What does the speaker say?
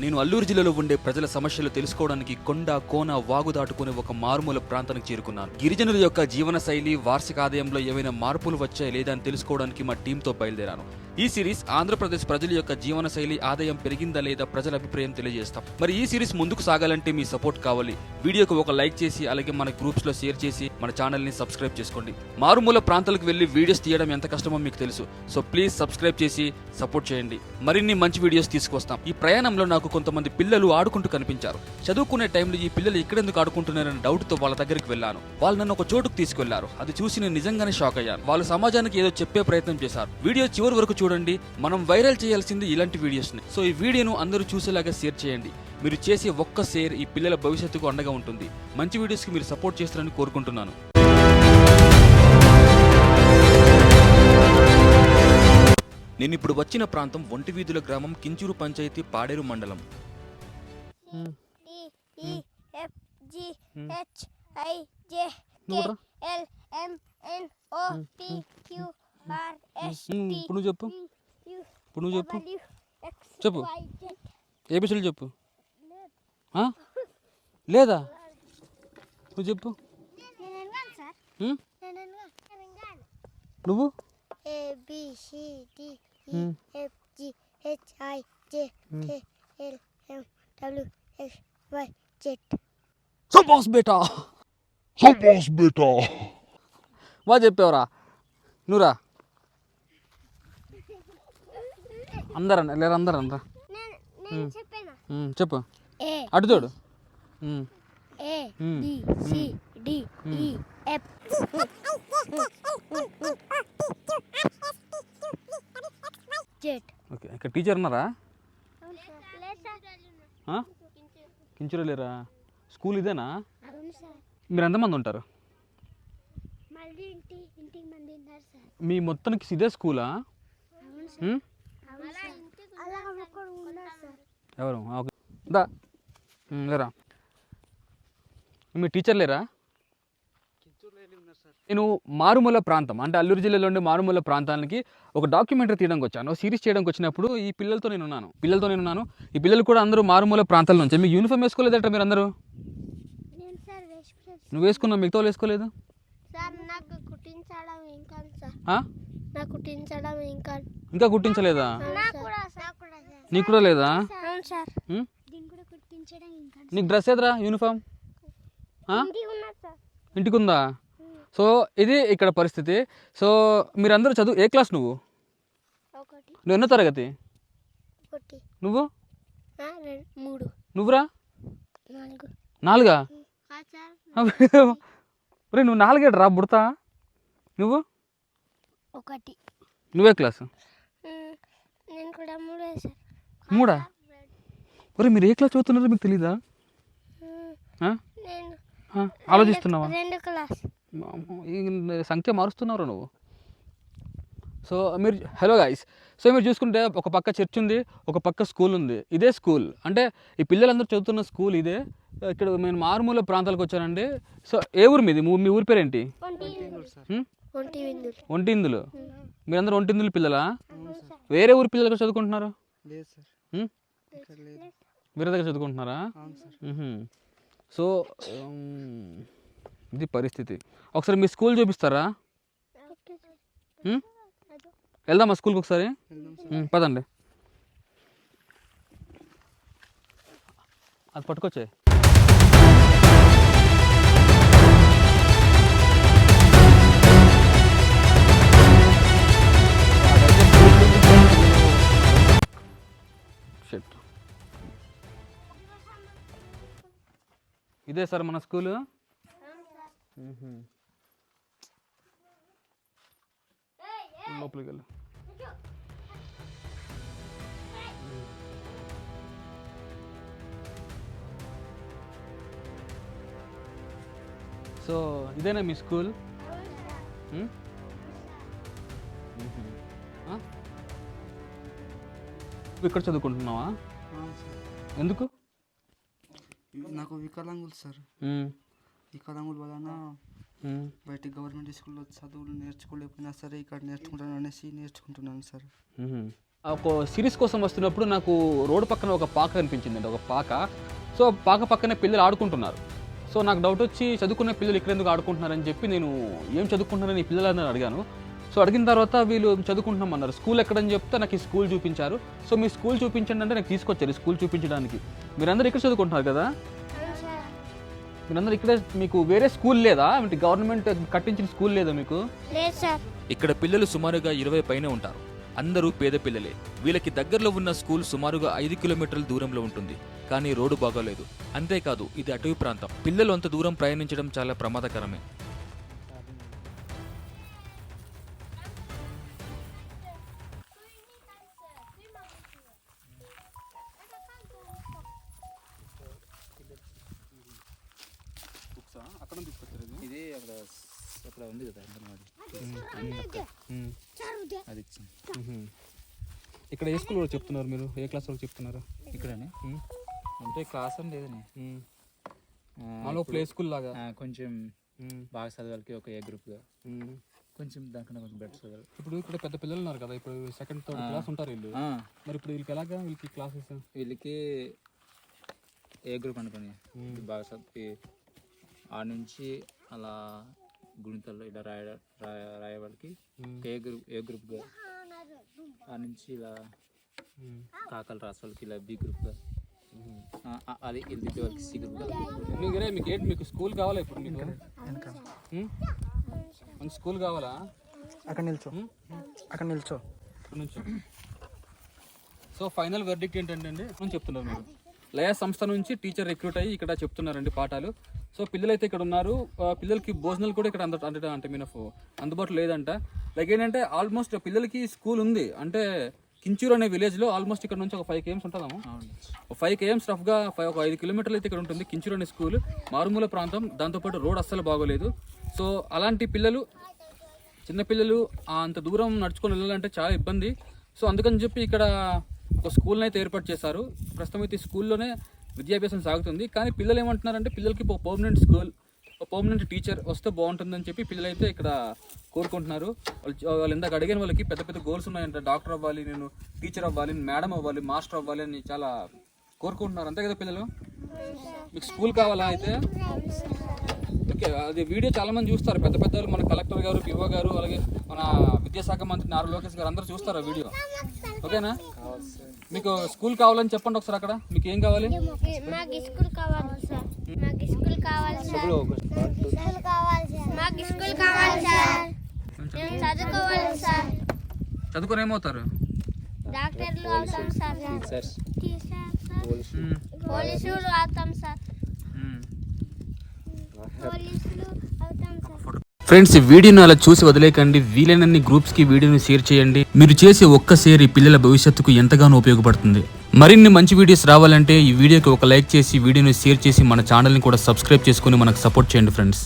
నేను అల్లూరు జిల్లాలో ఉండే ప్రజల సమస్యలు తెలుసుకోవడానికి కొండ కోన వాగు దాటుకునే ఒక మారుమూల ప్రాంతానికి చేరుకున్నాను. గిరిజనుల యొక్క జీవన శైలి వార్షిక ఆదాయంలో ఏవైనా మార్పులు వచ్చాయి లేదా అని తెలుసుకోవడానికి మా టీంతో బయలుదేరాను. ఈ సిరీస్ ఆంధ్రప్రదేశ్ ప్రజల యొక్క జీవన శైలి ఆదాయం పెరిగిందా లేదా ప్రజల అభిప్రాయం తెలియజేస్తాం. మరి ఈ సిరీస్ ముందుకు సాగాలంటే మీ సపోర్ట్ కావాలి. వీడియోకి ఒక లైక్ చేసి అలాగే మన గ్రూప్స్లో షేర్ చేసి మన ఛానల్ని సబ్స్క్రైబ్ చేసుకోండి. మారుమూల ప్రాంతాలకు వెళ్ళి వీడియోస్ తీయడం ఎంత కష్టమో మీకు తెలుసు. సో ప్లీజ్ సబ్స్క్రైబ్ చేసి సపోర్ట్ చేయండి. మరిన్ని మంచి వీడియోస్ తీసుకొస్తాం. ఈ ప్రయాణంలో నాకు కొంతమంది పిల్లలు ఆడుకుంటూ కనిపించారు. చదువుకునే టైంలో ఈ పిల్లలు ఇక్కడెందుకు ఆడుకుంటున్నారని డౌట్తో వాళ్ళ దగ్గరికి వెళ్ళాను. వాళ్ళు నన్ను ఒక చోటుకు తీసుకెళ్ళారు. అది చూసి నేను నిజంగానే షాక్ అయ్యాను. వాళ్ళు సమాజానికి ఏదో చెప్పే ప్రయత్నం చేశారు. వీడియో చివరి వరకు చూడండి. మనం వైరల్ చేయాల్సింది ఇలాంటి వీడియోస్ని సో ఈ వీడియోను అందరూ చూసేలాగా షేర్ చేయండి. మీరు చేసే ఒక్క షేర్ ఈ పిల్లల భవిష్యత్తుకు అండగా ఉంటుంది. మంచి వీడియోస్కి మీరు సపోర్ట్ చేస్తారని కోరుకుంటున్నాను. నేను ఇప్పుడు వచ్చిన ప్రాంతం ఒంటి వీధుల గ్రామం కించూరు పంచాయతీ పాడేరు మండలం. D E F G H I J K నువ్వురా. L M N O P Q R S um, T ఇప్పుడు నువ్వు చెప్పు. యు ఇప్పుడు నువ్వు చెప్పు చెప్పు. ఏబిసీలు చెప్పు? లేదా? నువ్వు చెప్పు. నువ్వు? వై సబాస్ బేటా. Somos beta. బాగా చెప్పావురా? నువ్వురా. అందరు లేరు అందరు అనరా నేను నేను చెప్పాను? ఉమ్, చెప్పు. అటు చూడు. ఓకే ఇక్కడ టీచర్ ఉన్నారా? కించురా లేరా? స్కూల్ ఇదేనా? మీరు ఎంతమంది ఉంటారు? మీ మొత్తానికి ఇదే స్కూలా? ఎవరు? ఓకే. దా. లేరా? మీ టీచర్ లేరా? నేను మారుమూల ప్రాంతం అంటే అల్లూరు జిల్లాలో ఉండే మారుమూల ప్రాంతానికి ఒక డాక్యుమెంటరీ తీయడానికి వచ్చాను. సిరీస్ చేయడానికి వచ్చినప్పుడు ఈ పిల్లలతో నేను ఉన్నాను. పిల్లలతో నేను ఉన్నాను. ఈ పిల్లలు కూడా అందరూ మారుమూల ప్రాంతాల నుంచి. మీకు యూనిఫామ్ వేసుకోలేదట మీరు అందరూ? నేను సార్ వేసుకోలేదు. నువ్వు వేసుకున్నావు మిగతా వాళ్ళు వేసుకోలేదు? సార్ నాకు కుట్టించడం ఇంకా సార్. ఆ? నాకు కుట్టించడం ఇంకా ఇంకా కుట్టించలేదా? నాకు కూడా సార్ కూడా సార్. నీకు కూడా లేదా అవును సార్ ఉమ్? దీన్ని కూడా కుట్టించడం ఇంకా నీకు డ్రెస్ ఏదిరా? యూనిఫామ్ ఆ? ఇంటికి ఉన్నారు సార్ ఇంటికి ఉందా సో ఇది ఇక్కడ పరిస్థితి. సో మీరందరూ చదువు ఏ క్లాస్ నువ్వు? నువ్వు ఎన్నో తరగతి? నువ్వు? మూడు. నువ్వురా? నాలుగు. నాలుగా? రే నువ్వు నాలుగేడు రా బుడతా. నువ్వు? ఒకటి. నువ్వే క్లాసు? ఉమ్, నేను కూడా మూడే? ఒరే మీరు ఏ క్లాస్ చదువుతున్నారో మీకు తెలీదా? ఆలోచిస్తున్నావా? సంఖ్య మారుస్తున్నావు నువ్వు. సో మీరు హలో గాయస్ సో మీరు చూసుకుంటే ఒక పక్క చర్చ్ ఉంది ఒక పక్క స్కూల్ ఉంది. ఇదే స్కూల్ అంటే ఈ పిల్లలందరూ చదువుతున్న స్కూల్ ఇదే. ఇక్కడ నేను మారుమూల ప్రాంతాలకు వచ్చానండి. సో ఏ ఊరు మీది? మీ- ఊరి పేరేంటి? ఒంటి? ఒంటి ఒంటిందులు మీరందరూ ఒంటిందులు పిల్లలా? వేరే ఊరి పిల్లలు కూడా చదువుకుంటున్నారు? వేరే దగ్గర చదువుకుంటున్నారా. సో ఇది పరిస్థితి. ఒకసారి మీ స్కూల్ చూపిస్తారా? వెళ్దామా స్కూల్కి ఒకసారి? పదండి. అది పట్టుకొచ్చే ఇదే సార్ మన స్కూలు. లోపలికి వెళ్ళు. సో ఇదేనా మీ స్కూల్? ఇక్కడ చదువుకుంటున్నావా? ఎందుకు? నాకు వికలాంగులు సార్. వికలాంగుల వలన. బయట గవర్నమెంట్ స్కూల్లో చదువులు నేర్చుకోలేకపోయినా సరే ఇక్కడ నేర్చుకుంటాను అనేసి నేర్చుకుంటున్నాను సార్. ఒక సిరీస్ కోసం వస్తున్నప్పుడు నాకు రోడ్డు పక్కన ఒక పాక కనిపించిందండి ఒక పాక. సో పాక పక్కనే పిల్లలు ఆడుకుంటున్నారు. సో నాకు డౌట్ వచ్చి చదువుకునే పిల్లలు ఇక్కడ ఎందుకు ఆడుకుంటున్నారని చెప్పి నేను ఏం చదువుకుంటున్నారని ఈ పిల్లలని అడిగాను. సో అడిగిన తర్వాత వీళ్ళు చదువుకుంటున్నాం అన్నారు స్కూల్ ఎక్కడని చెప్తే నాకు ఈ స్కూల్ చూపించారు. సో మీ స్కూల్ చూపించండి అంటే నాకు తీసుకొచ్చారు స్కూల్ చూపించడానికి. మీరందరూ ఇక్కడ చదువుకుంటున్నారు కదా? మీరందరూ ఇక్కడే మీకు వేరే స్కూల్ లేదా? అంటే గవర్నమెంట్ కట్టించిన స్కూల్ లేదా మీకు? లేదు సార్. ఇక్కడ పిల్లలు సుమారుగా ఇరవై పైన ఉంటారు. అందరూ పేద పిల్లలే. వీళ్ళకి దగ్గరలో ఉన్న స్కూల్ సుమారుగా ఐదు కిలోమీటర్ల దూరంలో ఉంటుంది. కానీ రోడ్డు బాగోలేదు. అంతేకాదు ఇది అటవీ ప్రాంతం. పిల్లలు అంత దూరం ప్రయాణించడం చాలా ప్రమాదకరమే. అక్కడ ఉంది కదా అంగన్వాడి. అది ఇచ్చింది ఇక్కడ ఏ స్కూల్ చెప్తున్నారు మీరు? ఏ క్లాస్ వరకు చెప్తున్నారు? ఇక్కడనే. అంటే క్లాస్ అని లేదని. మాలో ప్లే స్కూల్ లాగా? కొంచెం బాగా చదవాలకి ఒక ఏ గ్రూప్గా. కొంచెం దానికన్నా కొంచెం బెటర్ చదవాలి. ఇప్పుడు ఇక్కడ పెద్ద పిల్లలు ఉన్నారు కదా ఇప్పుడు సెకండ్ థర్డ్ క్లాస్ ఉంటారు వీళ్ళు. మరి ఇప్పుడు వీళ్ళకి ఎలాగా వీళ్ళకి క్లాసెస్ వీళ్ళకి ఏ గ్రూప్ అనుకోని. బాగా చదివి ఆ నుంచి అలా గుణితాల్లో ఇలా రాయ రాయ రాయవాళ్ళకి ఒక ఏ గ్రూప్ ఏ గ్రూప్గా? ఆ నుంచి ఇలా కాకలు రాసే వాళ్ళకి ఇలా బి గ్రూప్గా. అది ఎల్దిపి వాళ్ళకి సి గ్రూప్గా. మీరే మీకు ఏంటి మీకు స్కూల్ కావాలా ఇప్పుడు మీకు? మనకి స్కూల్ కావాలా? అక్కడ నిల్చో. అక్కడ నిల్చో. ఇక్కడ నుంచి. సో ఫైనల్ వెర్డిక్ట్ ఏంటంటే అండి చెప్తున్నారు మీరు. లయ సంస్థ నుంచి టీచర్ రిక్రూట్ అయ్యి ఇక్కడ చెప్తున్నారండి పాఠాలు. సో పిల్లలు అయితే ఇక్కడ ఉన్నారు పిల్లలకి భోజనాలు కూడా ఇక్కడ అంద అంటే అంటే మీన్ అందుబాటులో లేదంట. లైక్ ఏంటంటే ఆల్మోస్ట్ పిల్లలకి స్కూల్ ఉంది. అంటే కించూరు అనే విలేజ్లో ఆల్మోస్ట్ ఇక్కడ నుంచి ఒక ఫైవ్ కేఎమ్స్ ఉంటుందాము ఒక ఫైవ్ కేఎమ్స్ రఫ్గా ఫైవ్ ఒక ఐదు కిలోమీటర్లు అయితే ఇక్కడ ఉంటుంది కించూరు అనే స్కూల్. మారుమూల ప్రాంతం. దాంతోపాటు రోడ్ అస్సలు బాగోలేదు. సో అలాంటి పిల్లలు చిన్నపిల్లలు అంత దూరం నడుచుకొని వెళ్ళాలంటే చాలా ఇబ్బంది. సో అందుకని చెప్పి ఇక్కడ ఒక స్కూల్ని అయితే ఏర్పాటు చేశారు. ప్రస్తుతం అయితే స్కూల్లోనే విద్యాభ్యాసం సాగుతుంది. కానీ పిల్లలు ఏమంటున్నారంటే పిల్లలకి ఒక పర్మనెంట్ స్కూల్ ఒక పర్మనెంట్ టీచర్ వస్తే బాగుంటుందని చెప్పి పిల్లలైతే ఇక్కడ కోరుకుంటున్నారు. వాళ్ళు వాళ్ళు ఇందాక అడిగిన వాళ్ళకి పెద్ద పెద్ద గోల్స్ ఉన్నాయంట. డాక్టర్ అవ్వాలి నేను టీచర్ అవ్వాలి మేడం అవ్వాలి మాస్టర్ అవ్వాలి అని చాలా కోరుకుంటున్నారు. అంతే కదా పిల్లలు? మీకు స్కూల్ కావాలా అయితే? ఓకే అది వీడియో చాలామంది చూస్తారు. పెద్ద పెద్ద వాళ్ళు మన కలెక్టర్ గారు పిఓ గారు అలాగే మన విద్యాశాఖ మంత్రి నారా లోకేష్ గారు అందరూ చూస్తారు ఆ వీడియో. ఓకేనా? మీకు స్కూల్ కావాలని చెప్పండి ఒకసారి అక్కడ. మీకు ఏం కావాలి? మాకు స్కూల్ కావాలి సార్. మాకు స్కూల్ కావాలి సార్. స్కూల్ కావాలి సార్. మాకు స్కూల్ కావాలి సార్. మేము చదువుకోవాలి సార్. చదువుకొని ఏమవుతారు? డాక్టర్లు అవుతాం సార్. సార్. పోలీసులు అవుతాం సార్. పోలీసులు అవుతాం సార్. ఫ్రెండ్స్ ఈ వీడియోను అలా చూసి వదిలేకండి వీలైనన్ని గ్రూప్స్కి వీడియోని షేర్ చేయండి. మీరు చేసే ఒక్క షేర్ ఈ పిల్లల భవిష్యత్తుకు ఎంతగానో ఉపయోగపడుతుంది. మరిన్ని మంచి వీడియోస్ రావాలంటే ఈ వీడియోకి ఒక లైక్ చేసి వీడియోని షేర్ చేసి మన ఛానల్ని కూడా సబ్స్క్రైబ్ చేసుకుని మనకు సపోర్ట్ చేయండి ఫ్రెండ్స్